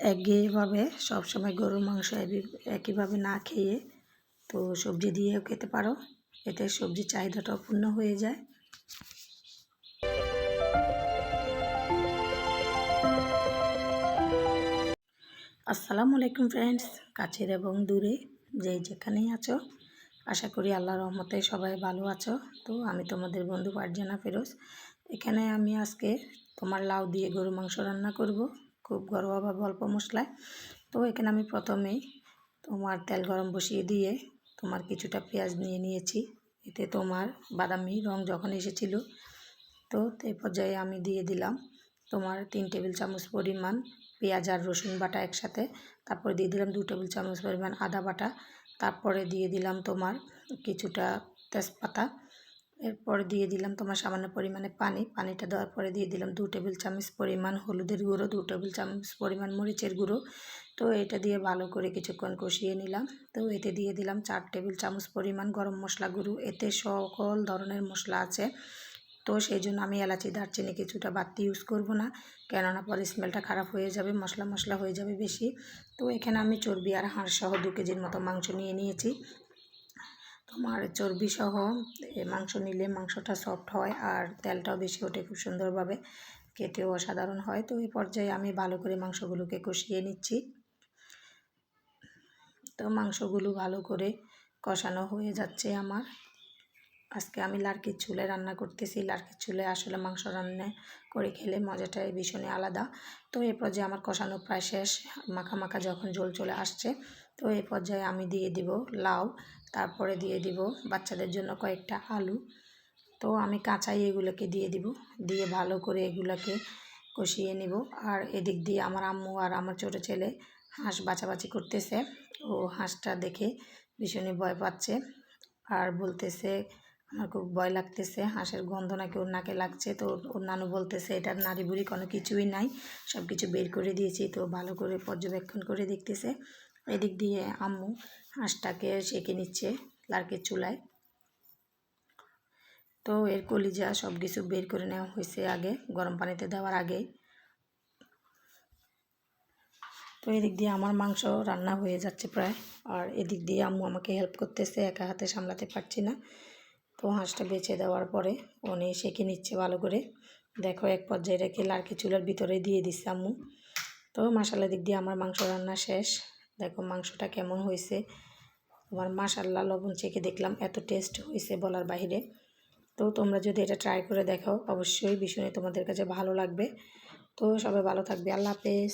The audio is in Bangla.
একঘেয়েভাবে সবসময় গরুর মাংস একইভাবে না খেয়ে তো সবজি দিয়েও খেতে পারো। এতে সবজির চাহিদাটাও পূর্ণ হয়ে যায়। আসসালামু আলাইকুম ফ্রেন্ডস কাছের এবং দূরে যে যেখানেই আছো, আশা করি আল্লাহ রহমতে সবাই ভালো আছো। তো আমি তোমাদের বন্ধু পারজানা ফেরোজ। এখানে আমি আজকে তোমার লাউ দিয়ে গরু মাংস রান্না করব। খুব ঘরোয়াভাবে অল্প মশলায়। তো এখানে আমি প্রথমেই তোমার তেল গরম বসিয়ে দিয়ে তোমার কিছুটা পেঁয়াজ নিয়ে নিয়েছি। এতে তোমার বাদামি রং যখন এসেছিল, তো এই পর্যায়ে আমি দিয়ে দিলাম তোমার তিন টেবিল চামচ পরিমাণ পেঁয়াজ আর রসুন বাটা একসাথে। তারপরে দিয়ে দিলাম দু টেবিল চামচ পরিমাণ আদা বাটা। তারপরে দিয়ে দিলাম তোমার কিছুটা তেজপাতা। এরপরে দিয়ে দিলাম তোমার সামান্য পরিমাণে পানি। পানিটা দেওয়ার পরে দিয়ে দিলাম দু টেবিল চামচ পরিমাণ হলুদের গুঁড়ো, দু টেবিল চামচ পরিমাণ মরিচের গুঁড়ো। তো এটা দিয়ে ভালো করে কিছুক্ষণ কষিয়ে নিলাম। তো এতে দিয়ে দিলাম চার টেবিল চামচ পরিমাণ গরম মশলা গুঁড়ো। এতে সকল ধরনের মশলা আছে। তো সেই জন্য আমি এলাচি, দারচিনি কিছুটা বাড়তি ইউজ করব না, কেননা পরে স্মেলটা খারাপ হয়ে যাবে, মশলা মশলা হয়ে যাবে বেশি। তো এখানে আমি চর্বি আর হাঁস সহ দু কেজির মতো মাংস নিয়ে নিয়েছি। তোমার চর্বি সহ মাংস নিলে মাংসটা সফট হয় আর তেলটাও বেশি ওঠে খুব সুন্দরভাবে। কেটেও অসাধারণ হয়। তো এই পর্যায়ে আমি ভালো করে মাংসগুলোকে কষিয়ে নিচ্ছি। তো মাংসগুলো ভালো করে কষানো হয়ে যাচ্ছে আমার। আজকে আমি লার্কির চুলে রান্না করতেছি। লার্কির চুলে আসলে মাংস রান্না করে খেলে মজাটাই ভীষণই আলাদা। তো এই পর্যায়ে আমার কষানো প্রায় শেষ। মাখা মাখা যখন জল চলে আসছে, তো এই পর্যায়ে আমি দিয়ে দিব লাউ, তারপরে দিয়ে দিব বাচ্চাদের জন্য কয়েকটা আলু। তো আমি কাঁচাই এগুলোকে দিয়ে দিব, দিয়ে ভালো করে এগুলোকে কষিয়ে নিব। আর এদিক দিয়ে আমার আম্মু আর আমার ছোটো ছেলে হাঁস বাছাবাছি করতেছে। ও হাঁসটা দেখে ভীষণই ভয় পাচ্ছে আর বলতেছে আমার খুব ভয় লাগতেছে, হাঁসের গন্ধ নাকি ওর নাকে লাগছে, তো ওর নানু বলতেছে, এটার নারী বুড়ি কোনো কিছুই নাই সব কিছু বের করে দিয়েছি, তো ভালো করে পর্যবেক্ষণ করে দেখতেছে। এদিক দিয়ে আম্মু হাঁসটাকে সেঁকে নিচ্ছে লার্কের চুলায়। তো এর কলিজা সব কিছু বের করে নেওয়া হয়েছে আগে, গরম পানিতে দেওয়ার আগে তো এদিক দিয়ে আমার মাংস রান্না হয়ে যাচ্ছে প্রায়, আর এদিক দিয়ে আম্মু আমাকে হেল্প করতেছে, একা হাতে সামলাতে পারছি না। তো হাঁসটা বেছে দেওয়ার পরে উনি সেঁকে নিচ্ছে ভালো করে। দেখো এক পর্যায়ে রেখে লার্কি চুলার ভিতরে দিয়ে দিচ্ছে আম্মু। তো মশালা দিক দিয়ে আমার মাংস রান্না শেষ। দেখো মাংসটা কেমন হয়েছে। তোমার মাসাল্লা লবণ চেখে দেখলাম, এত টেস্ট হয়েছে বলার বাহিরে। তো তোমরা যদি এটা ট্রাই করে দেখো, অবশ্যই ভীষণই তোমাদের কাছে ভালো লাগবে। তো সবাই ভালো থাকবে, আল্লাহ হাফেজ।